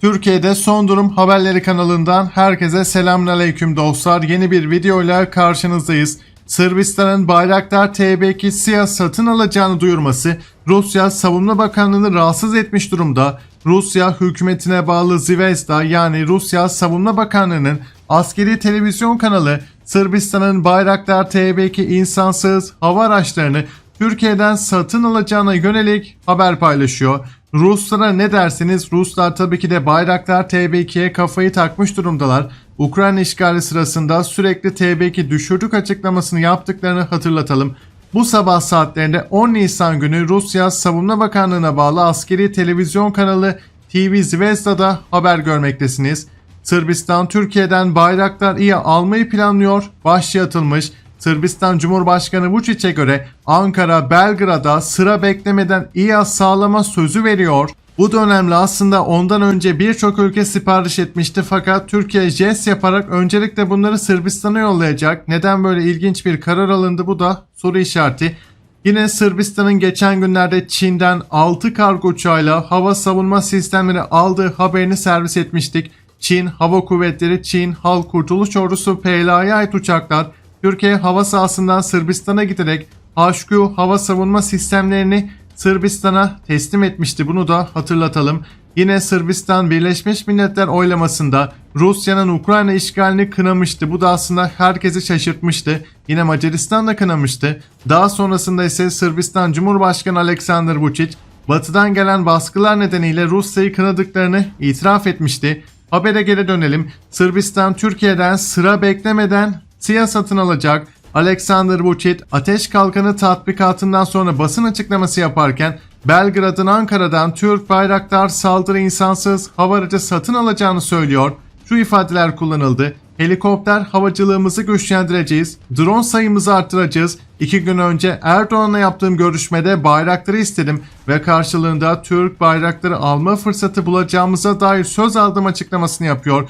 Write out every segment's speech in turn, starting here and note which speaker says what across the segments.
Speaker 1: Türkiye'de Son Durum Haberleri kanalından herkese selamünaleyküm dostlar. Yeni bir videoyla karşınızdayız. Sırbistan'ın Bayraktar TB2 SİHA satın alacağını duyurması Rusya Savunma Bakanlığı'nı rahatsız etmiş durumda. Rusya hükümetine bağlı Zvezda yani Rusya Savunma Bakanlığı'nın askeri televizyon kanalı Sırbistan'ın Bayraktar TB2 insansız hava araçlarını Türkiye'den satın alacağına yönelik haber paylaşıyor. Ruslara ne dersiniz? Ruslar tabii ki de Bayraktar TB2'ye kafayı takmış durumdalar. Ukrayna işgali sırasında sürekli TB2 düşürdük açıklamasını yaptıklarını hatırlatalım. Bu sabah saatlerinde 10 Nisan günü Rusya Savunma Bakanlığı'na bağlı askeri televizyon kanalı TV Zvezda'da haber görmektesiniz. Sırbistan Türkiye'den Bayraktar İHA almayı planlıyor, başlığı atılmış. Sırbistan Cumhurbaşkanı Vučić'e göre Ankara, Belgrad'a sıra beklemeden İHA sağlama sözü veriyor. Bu dönemde aslında ondan önce birçok ülke sipariş etmişti fakat Türkiye jest yaparak öncelikle bunları Sırbistan'a yollayacak. Neden böyle ilginç bir karar alındı bu da soru işareti. Yine Sırbistan'ın geçen günlerde Çin'den 6 kargo uçağıyla hava savunma sistemleri aldığı haberini servis etmiştik. Çin Hava Kuvvetleri, Çin Halk Kurtuluş Ordusu PLA'ya ait uçaklar Türkiye hava sahasından Sırbistan'a giderek HQ hava savunma sistemlerini Sırbistan'a teslim etmişti. Bunu da hatırlatalım. Yine Sırbistan Birleşmiş Milletler oylamasında Rusya'nın Ukrayna işgalini kınamıştı. Bu da aslında herkesi şaşırtmıştı. Yine Macaristan da kınamıştı. Daha sonrasında ise Sırbistan Cumhurbaşkanı Aleksandar Vučić batıdan gelen baskılar nedeniyle Rusya'yı kınadıklarını itiraf etmişti. Habere geri dönelim. Sırbistan Türkiye'den sıra beklemeden SİHA satın alacak. Alexander Vučić ateş kalkanı tatbikatından sonra basın açıklaması yaparken Belgrad'ın Ankara'dan Türk Bayraktar saldırı insansız hava aracı satın alacağını söylüyor. Şu ifadeler kullanıldı. Helikopter havacılığımızı güçlendireceğiz. Drone sayımızı arttıracağız. İki gün önce Erdoğan'la yaptığım görüşmede bayrakları istedim ve karşılığında Türk bayrakları alma fırsatı bulacağımıza dair söz aldım açıklamasını yapıyor.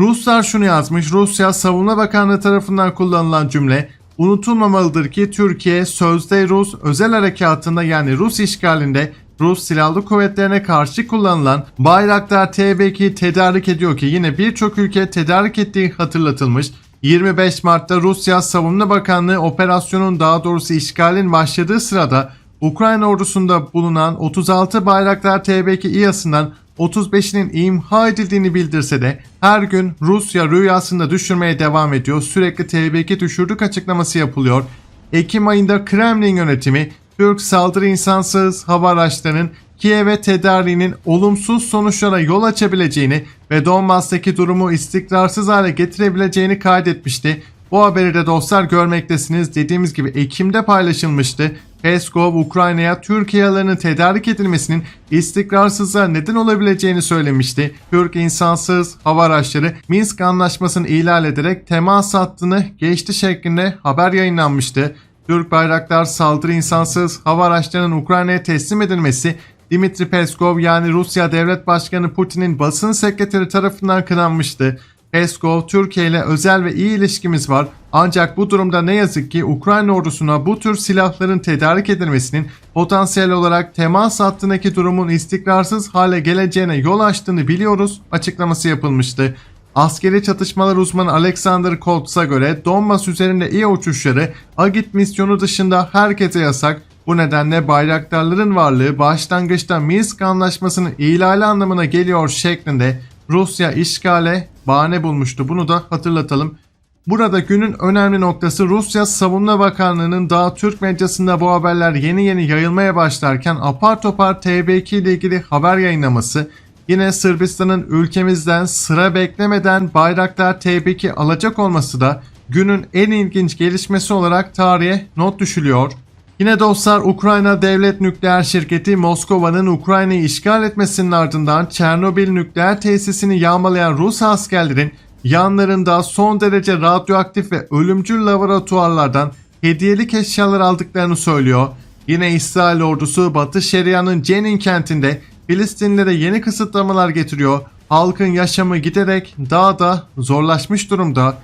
Speaker 1: Ruslar şunu yazmış. Rusya Savunma Bakanlığı tarafından kullanılan cümle unutulmamalıdır ki Türkiye sözde Rus özel harekatında yani Rus işgalinde Rus silahlı kuvvetlerine karşı kullanılan Bayraktar TB2 tedarik ediyor ki yine birçok ülke tedarik ettiği hatırlatılmış. 25 Mart'ta Rusya Savunma Bakanlığı operasyonun daha doğrusu işgalin başladığı sırada Ukrayna ordusunda bulunan 36 Bayraktar TB2 İHA'sından 35'inin imha edildiğini bildirse de her gün Rusya rüyasında düşürmeye devam ediyor. Sürekli TB2 düşürdük açıklaması yapılıyor. Ekim ayında Kremlin yönetimi Türk saldırı insansız hava araçlarının Kiev'e tedariğinin olumsuz sonuçlara yol açabileceğini ve Donbass'taki durumu istikrarsız hale getirebileceğini kaydetmişti. Bu haberi de dostlar görmektesiniz. Dediğimiz gibi Ekim'de paylaşılmıştı. Peskov Ukrayna'ya Türk İHA'larının tedarik edilmesinin istikrarsızlığa neden olabileceğini söylemişti. Türk insansız hava araçları Minsk anlaşmasını ihlal ederek temas hattını geçti şeklinde haber yayınlanmıştı. Türk bayraklar saldırı insansız hava araçlarının Ukrayna'ya teslim edilmesi Dimitri Peskov yani Rusya Devlet Başkanı Putin'in basın sekreteri tarafından kınanmıştı. Peskov, Türkiye ile özel ve iyi ilişkimiz var. Ancak bu durumda ne yazık ki Ukrayna ordusuna bu tür silahların tedarik edilmesinin potansiyel olarak temas hattındaki durumun istikrarsız hale geleceğine yol açtığını biliyoruz açıklaması yapılmıştı. Askeri çatışmalar uzmanı Alexander Koltz'a göre Donbas üzerinde iyi uçuşları Agit misyonu dışında herkese yasak. Bu nedenle bayraktarların varlığı başlangıçta Minsk anlaşmasının ihlali anlamına geliyor şeklinde Rusya işgale bahane bulmuştu. Bunu da hatırlatalım. Burada günün önemli noktası Rusya Savunma Bakanlığı'nın daha Türk medyasında bu haberler yeni yeni yayılmaya başlarken apar topar TB2 ile ilgili haber yayınlaması, yine Sırbistan'ın ülkemizden sıra beklemeden Bayraktar TB2 alacak olması da günün en ilginç gelişmesi olarak tarihe not düşülüyor. Yine dostlar Ukrayna Devlet Nükleer Şirketi Moskova'nın Ukrayna'yı işgal etmesinin ardından Çernobil nükleer tesisini yağmalayan Rus askerlerin yanlarında son derece radyoaktif ve ölümcül laboratuvarlardan hediyelik eşyalar aldıklarını söylüyor. Yine İsrail ordusu Batı Şeria'nın Cenin kentinde Filistinlere yeni kısıtlamalar getiriyor. Halkın yaşamı giderek daha da zorlaşmış durumda.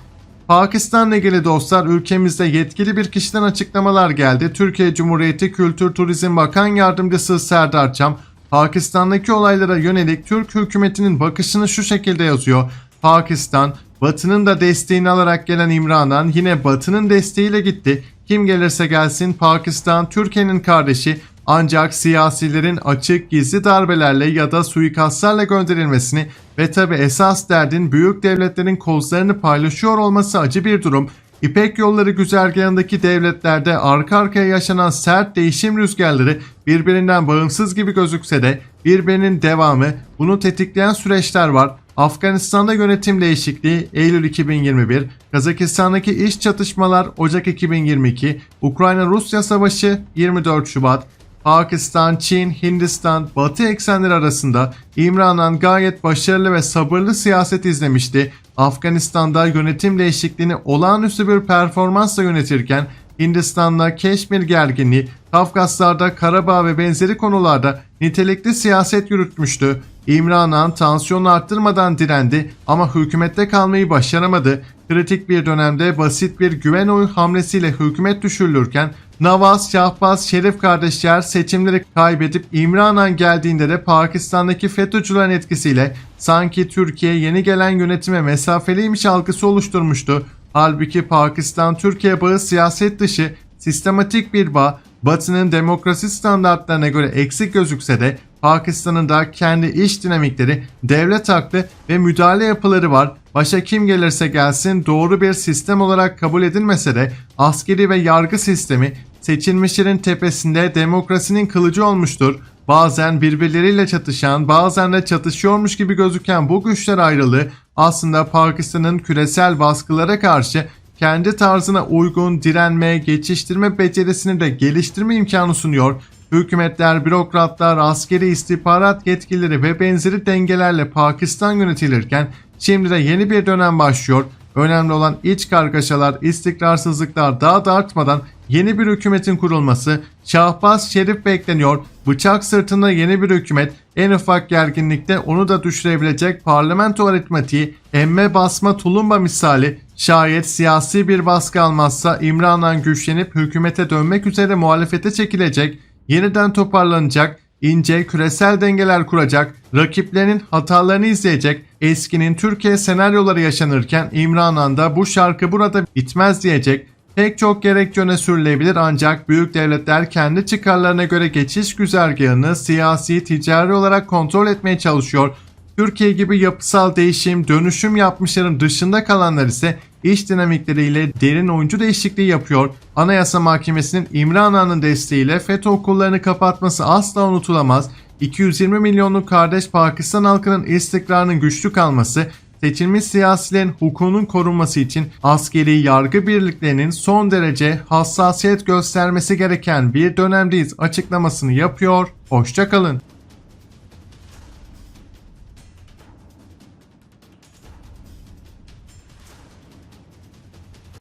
Speaker 1: Pakistan'la ilgili dostlar ülkemizde yetkili bir kişiden açıklamalar geldi. Türkiye Cumhuriyeti Kültür Turizm Bakan Yardımcısı Serdar Çam Pakistan'daki olaylara yönelik Türk hükümetinin bakışını şu şekilde yazıyor. Pakistan, Batı'nın da desteğini alarak gelen İmran'dan yine Batı'nın desteğiyle gitti. Kim gelirse gelsin Pakistan Türkiye'nin kardeşi ancak siyasilerin açık gizli darbelerle ya da suikastlarla gönderilmesini ve tabi esas derdin büyük devletlerin kozlarını paylaşıyor olması acı bir durum. İpek yolları güzergahındaki devletlerde arka arkaya yaşanan sert değişim rüzgarları birbirinden bağımsız gibi gözükse de birbirinin devamı bunu tetikleyen süreçler var. Afganistan'da yönetim değişikliği Eylül 2021, Kazakistan'daki iş çatışmalar Ocak 2022, Ukrayna-Rusya savaşı 24 Şubat, Pakistan, Çin, Hindistan, Batı eksenleri arasında İmran'dan gayet başarılı ve sabırlı siyaset izlemişti. Afganistan'da yönetim değişikliğini olağanüstü bir performansla yönetirken Hindistan'da Keşmir gerginliği, Kafkaslar'da Karabağ ve benzeri konularda nitelikli siyaset yürütmüştü. İmran Han tansiyonu arttırmadan direndi ama hükümette kalmayı başaramadı. Kritik bir dönemde basit bir güven oyu hamlesiyle hükümet düşürülürken Nawaz, Şahbaz, Şerif kardeşler seçimleri kaybedip İmran Han geldiğinde de Pakistan'daki FETÖ'cülerin etkisiyle sanki Türkiye yeni gelen yönetime mesafeliymiş algısı oluşturmuştu. Halbuki Pakistan-Türkiye bağı siyaset dışı sistematik bir bağ, Batı'nın demokrasi standartlarına göre eksik gözükse de Pakistan'ın da kendi iş dinamikleri, devlet haklı ve müdahale yapıları var. Başa kim gelirse gelsin doğru bir sistem olarak kabul edilmese de askeri ve yargı sistemi seçilmişlerin tepesinde demokrasinin kılıcı olmuştur. Bazen birbirleriyle çatışan, bazen de çatışıyormuş gibi gözüken bu güçler ayrılığı aslında Pakistan'ın küresel baskılara karşı kendi tarzına uygun direnme, geçiştirme becerisini de geliştirme imkanı sunuyor. Hükümetler, bürokratlar, askeri istihbarat yetkilileri ve benzeri dengelerle Pakistan yönetilirken şimdi de yeni bir dönem başlıyor. Önemli olan iç kargaşalar, istikrarsızlıklar daha da artmadan yeni bir hükümetin kurulması, Şahbaz Şerif bekleniyor. Bıçak sırtında yeni bir hükümet, en ufak gerginlikte onu da düşürebilecek parlamento aritmatiği, emme basma tulumba misali, şayet siyasi bir baskı almazsa İmran Han güçlenip hükümete dönmek üzere muhalefete çekilecek, yeniden toparlanacak, ince küresel dengeler kuracak, rakiplerinin hatalarını izleyecek, eskinin Türkiye senaryoları yaşanırken İmran Han da bu şarkı burada bitmez diyecek, Pek çok gerekçe öne sürülebilir ancak büyük devletler kendi çıkarlarına göre geçiş güzergahını siyasi, ticari olarak kontrol etmeye çalışıyor. Türkiye gibi yapısal değişim, dönüşüm yapmışların dışında kalanlar ise iş dinamikleriyle derin oyuncu değişikliği yapıyor. Anayasa Mahkemesi'nin İmran Han'ın desteğiyle FETÖ okullarını kapatması asla unutulamaz. 220 milyonluk kardeş Pakistan halkının istikrarının güçlü kalması seçilmiş siyasilerin hukukun korunması için askeri yargı birliklerinin son derece hassasiyet göstermesi gereken bir dönemdeyiz açıklamasını yapıyor. Hoşçakalın.